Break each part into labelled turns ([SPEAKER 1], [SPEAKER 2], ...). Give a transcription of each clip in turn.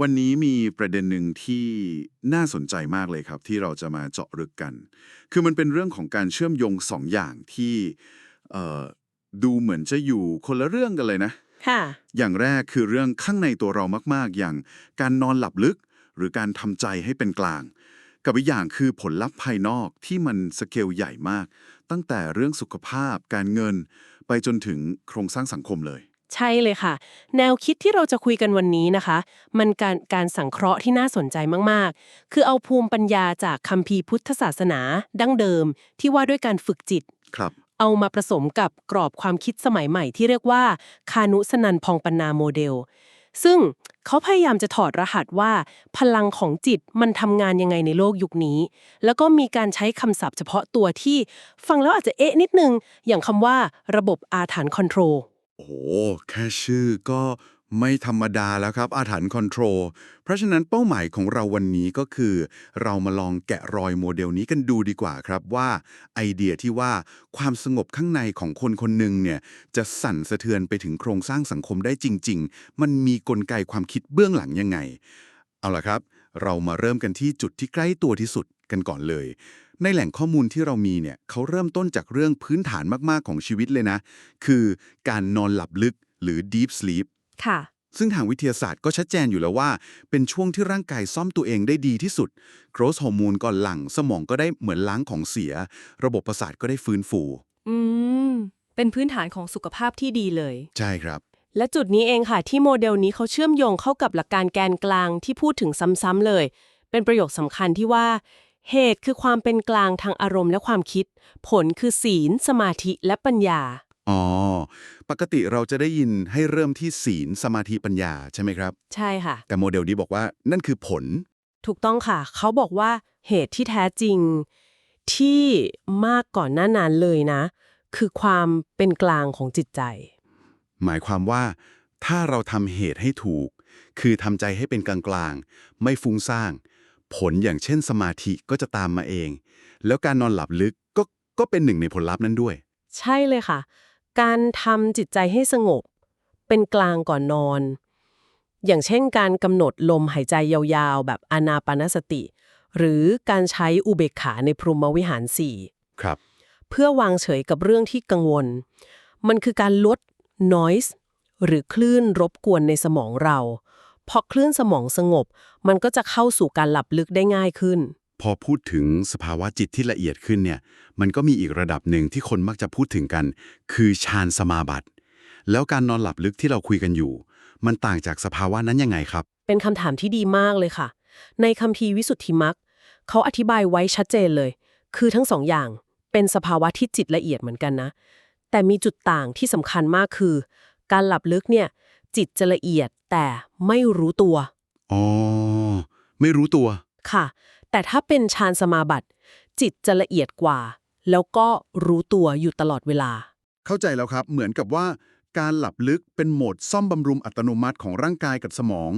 [SPEAKER 1] วันนี้มีประเด็นหนึ่งที่น่าสนใจมากเลยครับ ที่เราจะมาเจาะลึกกัน คือมันเป็นเรื่องของการเชื่อมโยงสองอย่างที่เอ่อดูเหมือนจะอยู่คนละเรื่องกันเลยนะ
[SPEAKER 2] ค่ะ
[SPEAKER 1] อย่างแรกคือเรื่องข้างในตัวเรามาก ๆ อย่างการนอนหลับลึก หรือการทำใจให้เป็นกลาง กับอีกอย่างคือผลลัพธ์ภายนอกที่มันสเกลใหญ่มาก ตั้งแต่เรื่องสุขภาพ การเงิน ไปจนถึงโครงสร้างสังคมเลย
[SPEAKER 2] ใช่เลยค่ะ แนวคิดที่เราจะคุยกันวันนี้นะคะ มันการการสังเคราะห์ที่น่าสนใจมากๆ คือเอาภูมิปัญญาจากคัมภีร์พุทธศาสนา ดั้งเดิม ที่ว่าด้วยการฝึกจิต
[SPEAKER 1] ครับ
[SPEAKER 2] เอามาผสมกับกรอบความคิดสมัยใหม่ที่เรียกว่าคานุสนันพองปันนาโมเดล ซึ่งเขาพยายามจะถอดรหัสว่า พลังของจิตมันทำงานยังไงในโลกยุคนี้ แล้วก็มีการใช้คำศัพท์เฉพาะตัวที่ ฟังแล้วอาจจะเอ๊ะนิดนึง อย่างคำว่า ระบบอาถรรพ์คอนโทรล
[SPEAKER 1] โอ้โห แค่ชื่อก็ไม่ธรรมดาแล้วครับ อาถรรพ์คอนโทรล เพราะฉะนั้นเป้าหมายของเราวันนี้ก็คือ เรามาลองแกะรอยโมเดลนี้กันดูดีกว่าครับว่า ไอเดียที่ว่าความสงบข้างในของคนคนหนึ่งเนี่ย จะสั่นสะเทือนไปถึงโครงสร้างสังคมได้จริง ๆ มันมีกลไกความคิดเบื้องหลังยังไง เอาล่ะครับ เรามาเริ่มกันที่จุดที่ใกล้ตัวที่สุด กันก่อนเลย ในแหล่งข้อมูลที่เรามีเนี่ยเขาเริ่มต้นจากเรื่องพื้นฐานมากๆของชีวิตเลยนะ คือการนอนหลับลึกหรือ deep sleep
[SPEAKER 2] ค่ะ
[SPEAKER 1] ซึ่งทางวิทยาศาสตร์ก็ชัดเจนอยู่แล้วว่า เป็นช่วงที่ร่างกายซ่อมตัวเองได้ดีที่สุดโกรทฮอร์โมนก็หลั่งสมองก็ได้เหมือนล้างของเสีย ระบบประสาทก็ได้ฟื้นฟู
[SPEAKER 3] อืม เป็นพื้นฐานของสุขภาพที่ดีเลย
[SPEAKER 1] ใช่ครับ
[SPEAKER 2] และจุดนี้เองค่ะ ที่โมเดลนี้เขาเชื่อมโยงเข้ากับหลักการแกนกลางที่พูดถึงซ้ำๆเลย เป็นประโยคสำคัญที่ว่า เหตุคือความเป็นกลางทางอารมณ์และความคิด ผลคือศีล สมาธิและปัญญา
[SPEAKER 1] อ๋อ ปกติเราจะได้ยินให้เริ่มที่ศีลสมาธิปัญญาใช่ไหมครับ
[SPEAKER 2] ใช่ค่ะ
[SPEAKER 1] แต่โมเดลนี้บอกว่านั่นคือผล
[SPEAKER 2] ถูกต้องค่ะ เขาบอกว่าเหตุที่แท้จริง ที่มากก่อนหน้านั้นเลยนะ คือความเป็นกลางของจิตใจ
[SPEAKER 1] หมายความว่า ถ้าเราทำเหตุให้ถูก คือทำใจให้เป็นกลางๆไม่ฟุ้งซ่าน ผลอย่างเช่นสมาธิก็จะตามมาเอง แล้วการนอนหลับลึกก็ก็เป็นหนึ่งในผลลัพธ์นั้นด้วย
[SPEAKER 2] ใช่เลยค่ะ การทำจิตใจให้สงบ เป็นกลางก่อนนอน อย่างเช่นการกำหนดลมหายใจยาวๆ แบบอานาปานสติ หรือการใช้อุเบกขาในพรหมวิหารสี่
[SPEAKER 1] ครับ
[SPEAKER 2] เพื่อวางเฉยกับเรื่องที่กังวล มันคือการลด noise หรือคลื่นรบกวนในสมองเรา พอคลื่นสมองสงบ มันก็จะเข้าสู่การหลับลึกได้ง่ายขึ้น
[SPEAKER 1] พอพูดถึงสภาวะจิตที่ละเอียดขึ้นเนี่ย มันก็มีอีกระดับหนึ่งที่คนมักจะพูดถึงกัน คือฌานสมาบัติ แล้วการนอนหลับลึกที่เราคุยกันอยู่ มันต่างจากสภาวะนั้นยังไงครับ
[SPEAKER 2] เป็นคำถามที่ดีมากเลยค่ะ ในคัมภีร์วิสุทธิมรรคเขาอธิบายไว้ชัดเจนเลย คือทั้งสองอย่างเป็นสภาวะที่จิตละเอียดเหมือนกันนะ แต่มีจุดต่างที่สำคัญมากคือ การหลับลึกเนี่ยจิตจะละเอียด แต่ไม่รู้ตัว
[SPEAKER 1] อ๋อไม่รู้ตัว
[SPEAKER 2] ค่ะ แต่ถ้าเป็นฌานสมาบัติ จิตจะละเอียดกว่า แล้วก็รู้ตัวอยู่ตลอดเวลา
[SPEAKER 1] เข้าใจแล้วครับเหมือนกับว่า การหลับลึกเป็นโหมดซ่อมบำรุงอัตโนมัติของร่างกายกับสมอง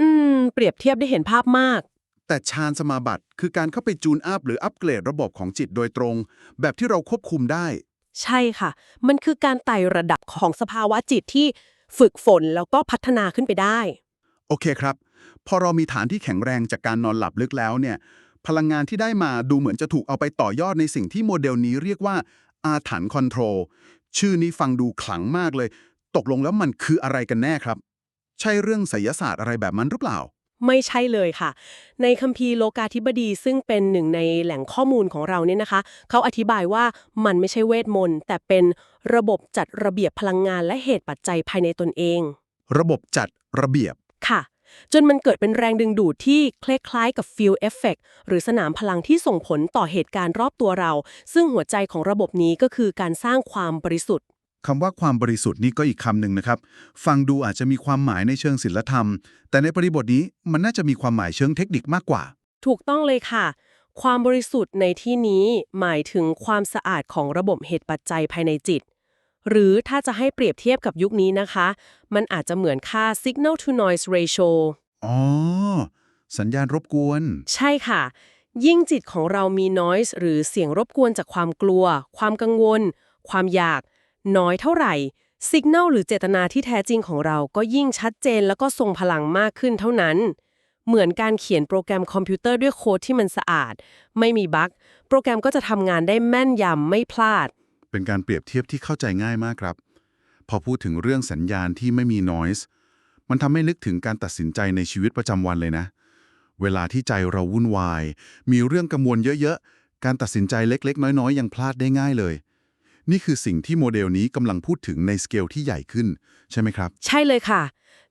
[SPEAKER 2] อืม เปรียบเทียบได้เห็นภาพมาก
[SPEAKER 1] แต่ฌานสมาบัติคือการเข้าไปจูนอัพหรืออัปเกรดระบบของจิตโดยตรง แบบที่เราควบคุมได้
[SPEAKER 2] ใช่ค่ะ มันคือการไต่ระดับของสภาวะจิตที่ ฝึกฝนแล้วก็พัฒนาขึ้นไปได้
[SPEAKER 1] โอเคครับ พอเรามีฐานที่แข็งแรงจากการนอนหลับลึกแล้วเนี่ย พลังงานที่ได้มาดูเหมือนจะถูกเอาไปต่อยอดในสิ่งที่โมเดลนี้เรียกว่าอาถรรพ์คอนโทรลชื่อนี้ฟังดูขลังมากเลย ตกลงแล้วมันคืออะไรกันแน่ครับ ใช่เรื่องไสยศาสตร์อะไรแบบนั้นหรือเปล่า
[SPEAKER 2] ไม่ใช่เลยค่ะ ในคัมภีร์โลกาธิบดีซึ่งเป็นหนึ่งในแหล่งข้อมูลของเราเนี่ยนะคะ เขาอธิบายว่ามันไม่ใช่เวทมนต์แต่เป็น ระบบจัดระเบียบพลังงานและเหตุปัจจัยภายในตนเอง
[SPEAKER 1] ระบบจัดระเบียบ
[SPEAKER 2] ค่ะ จนมันเกิดเป็นแรงดึงดูดที่คล้ายๆกับ field effect หรือสนามพลังที่ส่งผลต่อเหตุการณ์รอบตัวเรา ซึ่งหัวใจของระบบนี้ก็คือการสร้างความบริสุทธิ์
[SPEAKER 1] คำว่าความบริสุทธิ์นี่ก็อีกคำหนึ่งนะครับ ฟังดูอาจจะมีความหมายในเชิงศิลธรรม แต่ในบริบทนี้มันน่าจะมีความหมายเชิงเทคนิคมากกว่า
[SPEAKER 2] ถูกต้องเลยค่ะ ความบริสุทธิ์ในที่นี้หมายถึงความสะอาดของระบบเหตุปัจจัยภายในจิต หรือถ้าจะให้เปรียบเทียบกับยุคนี้นะคะ มันอาจจะเหมือนค่า signal to noise ratio
[SPEAKER 1] อ๋อ สัญญาณรบกวน
[SPEAKER 2] ใช่ค่ะ ยิ่งจิตของเรามี noise หรือเสียงรบกวนจากความกลัว ความกังวล ความอยาก น้อยเท่าไหร่สัญญาณหรือเจตนาที่แท้จริงของเราก็ยิ่งชัดเจนแล้วก็ทรงพลังมากขึ้นเท่านั้น เหมือนการเขียนโปรแกรมคอมพิวเตอร์ด้วยโค้ดที่มันสะอาด ไม่มีบั๊กโปรแกรมก็จะทำงานได้แม่นยำไม่พลาด
[SPEAKER 1] เป็นการเปรียบเทียบที่เข้าใจง่ายมากครับ พอพูดถึงเรื่องสัญญาณที่ไม่มี noise มันทำให้นึกถึงการตัดสินใจในชีวิตประจำวันเลยนะ เวลาที่ใจเราวุ่นวาย มีเรื่องกังวลเยอะๆ การตัดสินใจเล็ก ๆ น้อยๆ ยังพลาดได้ง่ายเลย นี่คือสิ่งที่โมเดลนี้กำลังพูดถึงในสเกลที่ใหญ่ขึ้น ใช่ไหมครับ
[SPEAKER 2] ใช่เลยค่ะ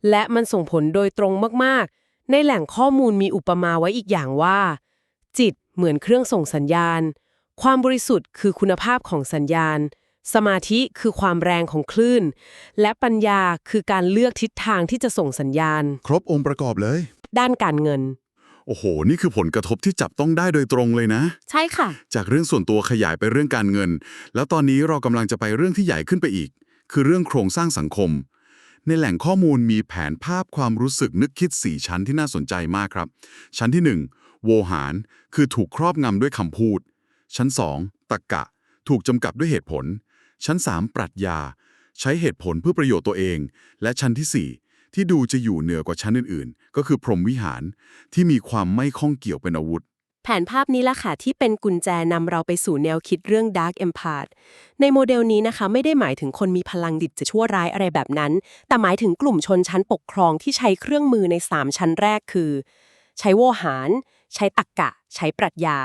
[SPEAKER 2] และมันส่งผลโดยตรงมากๆ ในแหล่งข้อมูลมีอุปมาไว้อีกอย่างว่า จิตเหมือนเครื่องส่งสัญญาณ ความบริสุทธิ์คือคุณภาพของสัญญาณ สมาธิคือความแรงของคลื่น และปัญญาคือการเลือกทิศทางที่จะส่งสัญญาณ
[SPEAKER 1] ครบองค์ประกอบเลย
[SPEAKER 2] ด้านการเงิน
[SPEAKER 1] โอ้โห นี่คือผลกระทบที่จับต้องได้โดยตรงเลยนะ
[SPEAKER 2] ใช่ค่ะ
[SPEAKER 1] จากเรื่องส่วนตัวขยายไปเรื่องการเงิน แล้วตอนนี้เรากำลังจะไปเรื่องที่ใหญ่ขึ้นไปอีก คือเรื่องโครงสร้างสังคม ในแหล่งข้อมูลมีแผนภาพความรู้สึกนึกคิด 4 ชั้นที่น่าสนใจมากครับ ชั้นที่ 1 โวหาร คือถูกครอบงำด้วยคำพูด ชั้น 2ตรกกะ ถูกจำกัดด้วยเหตุผล ชั้น 3 ปรัชญา ใช้เหตุผลเพื่อประโยชน์ตัวเอง และชั้นทีสี่ 4 ที่ดูจะอยู่เหนือกว่าชั้นอื่นๆ ก็คือพรหมวิหารที่มีความไม่ข้องเกี่ยวเป็นอาวุธ
[SPEAKER 2] แผนภาพนี้ล่ะค่ะที่เป็นกุญแจนำเราไปสู่แนวคิดเรื่อง Dark Empire ในโมเดลนี้นะคะไม่ได้หมายถึงคนมีพลังดิบจะชั่วร้ายอะไรแบบนั้น แต่หมายถึงกลุ่มชนชั้นปกครองที่ใช้เครื่องมือใน 3 ชั้นแรกคือ ใช้โวหาร ใช้ตรรกกะ ใช้ปรัชญา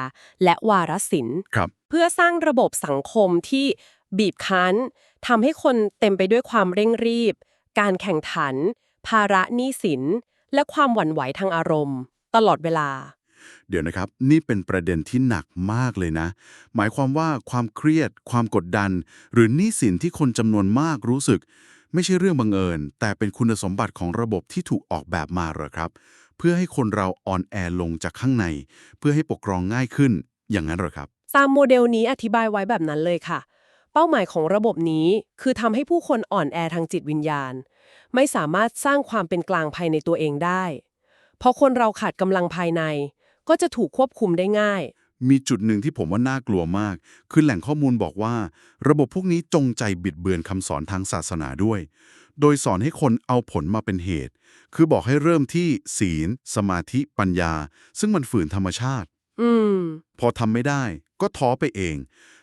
[SPEAKER 2] และวารศิลป์
[SPEAKER 1] ครับ
[SPEAKER 2] เพื่อสร้างระบบสังคมที่บีบคั้นทำให้คนเต็มไปด้วยความเร่งรีบ การแข่งขัน ภาระหนี้สิน และความหวั่นไหวทางอารมณ์ ตลอดเวลา
[SPEAKER 1] เดี๋ยวนะครับ นี่เป็นประเด็นที่หนักมากเลยนะ หมายความว่าความเครียด ความกดดัน หรือหนี้สินที่คนจำนวนมากรู้สึก ไม่ใช่เรื่องบังเอิญ แต่เป็นคุณสมบัติของระบบที่ถูกออกแบบมาเหรอครับ เพื่อให้คนเราอ่อนแอลงจากข้างใน เพื่อให้ปกครองง่ายขึ้นอย่างนั้นเหรอครับ
[SPEAKER 2] ตามโมเดลนี้อธิบายไว้แบบนั้นเลยค่ะ เป้าหมายของระบบนี้คือทำให้ผู้คนอ่อนแอทางจิตวิญญาณ ไม่สามารถสร้างความเป็นกลางภายในตัวเองได้ เพราะคนเราขาดกำลังภายใน ก็จะถูกควบคุมได้ง่าย
[SPEAKER 1] มีจุดหนึ่งที่ผมว่าน่ากลัวมาก คือแหล่งข้อมูลบอกว่า ระบบพวกนี้จงใจบิดเบือนคำสอนทางศาสนาด้วย โดยสอนให้คนเอาผลมาเป็นเหตุ คือบอกให้เริ่มที่ศีล สมาธิปัญญา ซึ่งมันฝืนธรรมชาติ
[SPEAKER 2] อืม
[SPEAKER 1] พอทำไม่ได้ ก็ท้อไปเอง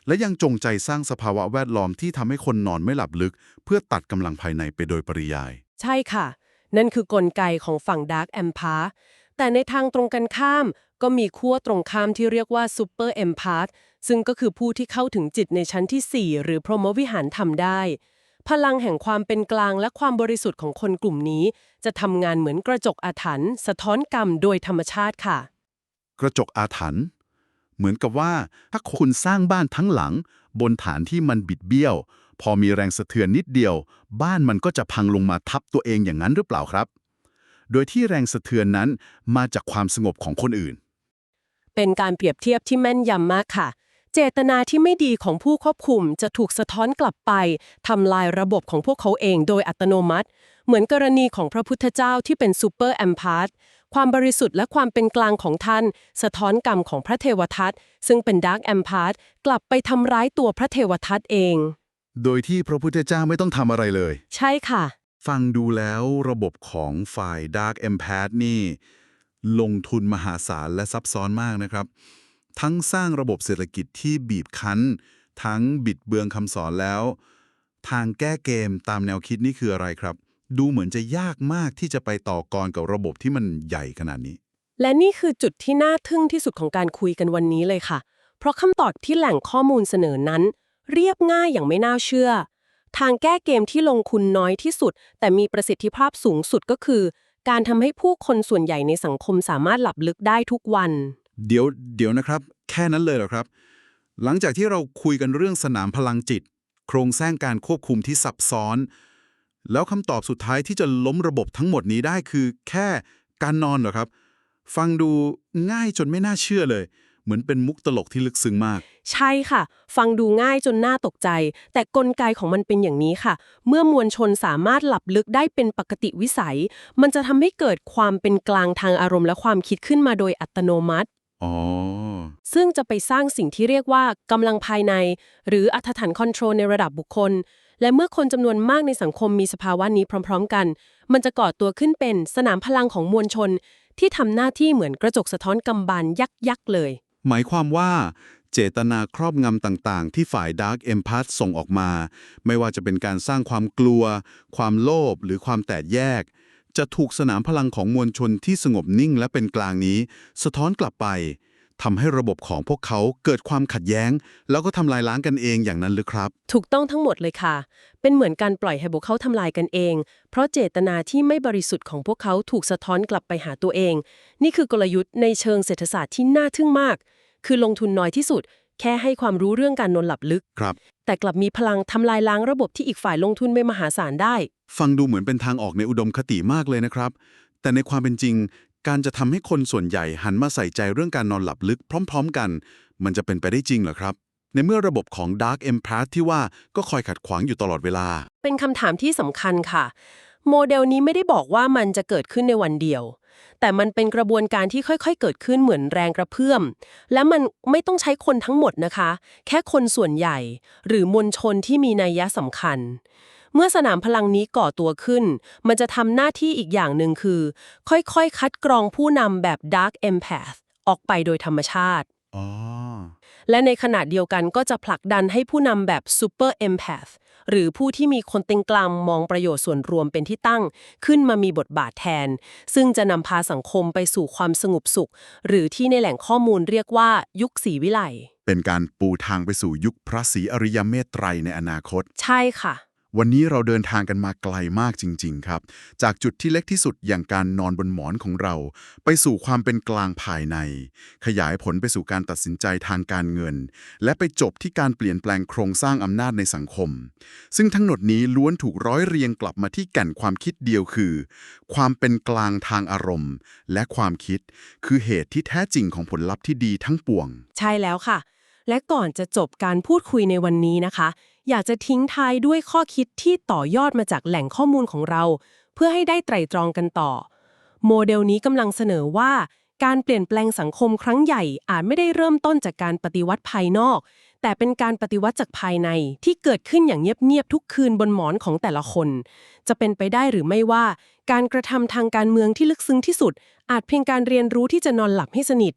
[SPEAKER 1] และยังจงใจสร้างสภาวะแวดล้อมที่ทำให้คนนอนไม่หลับลึก เพื่อตัดกำลังภายในไปโดยปริยาย
[SPEAKER 2] ใช่ค่ะ นั่นคือกลไกของฝั่ง Dark Empire แต่ในทางตรงกันข้ามก็มีขั้วตรงข้ามที่เรียกว่า Super Empath ซึ่งก็คือผู้ที่เข้าถึงจิตในชั้นที่ 4 หรือพรหมวิหารทำได้ พลังแห่งความเป็นกลางและความบริสุทธิ์ของคนกลุ่มนี้ จะทำงานเหมือนกระจกอาถรรพ์สะท้อนกรรมโดยธรรมชาติค่ะ
[SPEAKER 1] กระจกอาถรรพ์เหมือนกับว่าถ้าคุณสร้างบ้านทั้งหลัง บนฐานที่มันบิดเบี้ยว พอมีแรงสะเทือนนิดเดียว บ้านมันก็จะพังลงมาทับตัวเองอย่างนั้นหรือเปล่าครับ โดยที่แรงสะเทือนนั้นมาจากความสงบของคนอื่น
[SPEAKER 2] เป็นการเปรียบเทียบที่แม่นยำมากค่ะ เจตนาที่ไม่ดีของผู้ควบคุมจะถูกสะท้อนกลับไปทำลายระบบของพวกเขาเองโดยอัตโนมัติ เหมือนกรณีของพระพุทธเจ้าที่เป็นซูเปอร์แอมพาร์ความบริสุทธิ์และความเป็นกลางของท่าน สะท้อนกรรมของพระเทวทัตซึ่งเป็นดาร์กแอมพาร์กลับไปทำร้ายตัวพระเทวทัตเอง
[SPEAKER 1] โดยที่พระพุทธเจ้าไม่ต้องทำอะไรเลย
[SPEAKER 2] ใช่ค่ะ
[SPEAKER 1] ฟังดูแล้วระบบของฝ่าย Dark Empath นี่ ลงทุนมหาศาลและซับซ้อนมากนะครับ ทั้งสร้างระบบเศรษฐกิจที่บีบคั้น ทั้งบิดเบืองคำสอนแล้ว ทางแก้เกมตามแนวคิดนี่คืออะไรครับ ดูเหมือนจะยากมากที่จะไปต่อกรกับระบบที่มันใหญ่ขนาดนี้
[SPEAKER 2] และนี่คือจุดที่น่าทึ่งที่สุดของการคุยกันวันนี้เลยค่ะ เพราะคำตอบที่แหล่งข้อมูลเสนอนั้น เรียบง่ายอย่างไม่น่าเชื่อ ทางแก้เกมที่ลงทุนน้อยที่สุด แต่มีประสิทธิภาพสูงสุดก็คือ การทำให้ผู้คนส่วนใหญ่ในสังคมสามารถหลับลึกได้ทุกวัน
[SPEAKER 1] เดี๋ยวเดี๋ยวนะครับ แค่นั้นเลยเหรอครับ หลังจากที่เราคุยกันเรื่องสนามพลังจิต โครงสร้างการควบคุมที่ซับซ้อน แล้วคำตอบสุดท้ายที่จะล้มระบบทั้งหมดนี้ได้คือ แค่การนอนเหรอครับ ฟังดูง่ายจนไม่น่าเชื่อเลย เหมือนเป็นมุกตลกที่ลึกซึ้งมาก
[SPEAKER 2] ใช่ค่ะ ฟังดูง่ายจนน่าตกใจ แต่กลไกของมันเป็นอย่างนี้ค่ะ เมื่อมวลชนสามารถหลับลึกได้เป็นปกติวิสัย มันจะทำให้เกิดความเป็นกลางทางอารมณ์และความคิดขึ้นมาโดยอัตโนมัติ
[SPEAKER 1] อ๋อ
[SPEAKER 2] ซึ่งจะไปสร้างสิ่งที่เรียกว่ากำลังภายใน หรืออัตถันคอนโทรลในระดับบุคคล และเมื่อคนจำนวนมากในสังคมมีสภาวะนี้พร้อม ๆ กัน มันจะก่อตัวขึ้นเป็นสนามพลังของมวลชน ที่ทำหน้าที่เหมือนกระจกสะท้อนกำบานยักษ์ๆเลย
[SPEAKER 1] หมายความว่า เจตนาครอบงำต่างๆ ที่ฝ่าย Dark Empath ส่งออกมา ไม่ว่าจะเป็นการสร้างความกลัว ความโลภหรือความแตกแยก จะถูกสนามพลังของมวลชนที่สงบนิ่งและเป็นกลางนี้ สะท้อนกลับไปทำให้ระบบของพวกเขาเกิดความขัดแย้ง แล้วก็ทำลายล้างกันเองอย่างนั้นหรือครับ
[SPEAKER 2] ถูกต้องทั้งหมดเลยค่ะ เป็นเหมือนการปล่อยให้พวกเขาทำลายกันเอง เพราะเจตนาที่ไม่บริสุทธิ์ของพวกเขาถูกสะท้อนกลับไปหาตัวเอง นี่คือกลยุทธ์ในเชิงเศรษฐศาสตร์ที่น่าทึ่งมาก คือลงทุนน้อยที่สุด แค่ให้ความรู้เรื่องการนอนหลับลึก
[SPEAKER 1] ครับ
[SPEAKER 2] แต่กลับมีพลังทำลายล้างระบบที่อีกฝ่ายลงทุนไปมหาศาลได้
[SPEAKER 1] ฟังดูเหมือนเป็นทางออกในอุดมคติมากเลยนะครับ แต่ในความเป็นจริง การจะทำให้คนส่วนใหญ่หันมาใส่ใจเรื่องการนอนหลับลึกพร้อม ๆ กัน มันจะเป็นไปได้จริงเหรอครับ ในเมื่อระบบของ Dark Empath ที่ว่าก็คอยขัดขวางอยู่ตลอดเวลา
[SPEAKER 2] เป็นคำถามที่สำคัญค่ะ โมเดลนี้ไม่ได้บอกว่ามันจะเกิดขึ้นในวันเดียว แต่มันเป็นกระบวนการที่ค่อยๆ เกิดขึ้นเหมือนแรงกระเพื่อม และมันไม่ต้องใช้คนทั้งหมดนะคะ แค่คนส่วนใหญ่ หรือมวลชนที่มีนัยยะสำคัญ เมื่อสนามพลังนี้ก่อตัวขึ้น มันจะทำหน้าที่อีกอย่างหนึ่งคือ ค่อยๆ คัดกรองผู้นำแบบ Dark Empath ออกไปโดยธรรมชาติ
[SPEAKER 1] อ๋อ
[SPEAKER 2] และในขณะเดียวกันก็จะผลักดันให้ผู้นำแบบ Super Empath หรือผู้ที่มีคนเต็งกลางมองประโยชน์ส่วนรวมเป็นที่ตั้ง ขึ้นมามีบทบาทแทน ซึ่งจะนำพาสังคมไปสู่ความสงบสุข หรือที่ในแหล่งข้อมูลเรียกว่ายุคศรีวิไล
[SPEAKER 1] เป็นการปูทางไปสู่ยุคพระศรีอริยเมตไตรในอนาคต
[SPEAKER 2] ใช่ค่ะ
[SPEAKER 1] วันนี้เราเดินทางกันมาไกลมากจริง ๆ ครับ จากจุดที่เล็กที่สุดอย่างการนอนบนหมอนของเรา ไปสู่ความเป็นกลางภายใน ขยายผลไปสู่การตัดสินใจทางการเงิน และไปจบที่การเปลี่ยนแปลงโครงสร้างอำนาจในสังคม ซึ่งทั้งหมดนี้ล้วนถูกร้อยเรียงกลับมาที่แก่นความคิดเดียวคือ ความเป็นกลางทางอารมณ์ และความคิด คือเหตุที่แท้จริงของผลลัพธ์ที่ดีทั้งปวง
[SPEAKER 2] ใช่แล้วค่ะ และก่อนจะจบการพูดคุยในวันนี้นะคะ อยากจะทิ้งท้ายด้วยข้อคิดที่ต่อยอดมาจากแหล่งข้อมูลของเรา เพื่อให้ได้ไตร่ตรองกันต่อ โมเดลนี้กำลังเสนอว่า การเปลี่ยนแปลงสังคมครั้งใหญ่อาจไม่ได้เริ่มต้นจากการปฏิวัติภายนอก แต่เป็นการปฏิวัติจากภายในที่เกิดขึ้นอย่างเงียบๆทุกคืนบนหมอนของแต่ละคน จะเป็นไปได้หรือไม่ว่า การกระทำทางการเมืองที่ลึกซึ้งที่สุด อาจเพียงการเรียนรู้ที่จะนอนหลับให้สนิท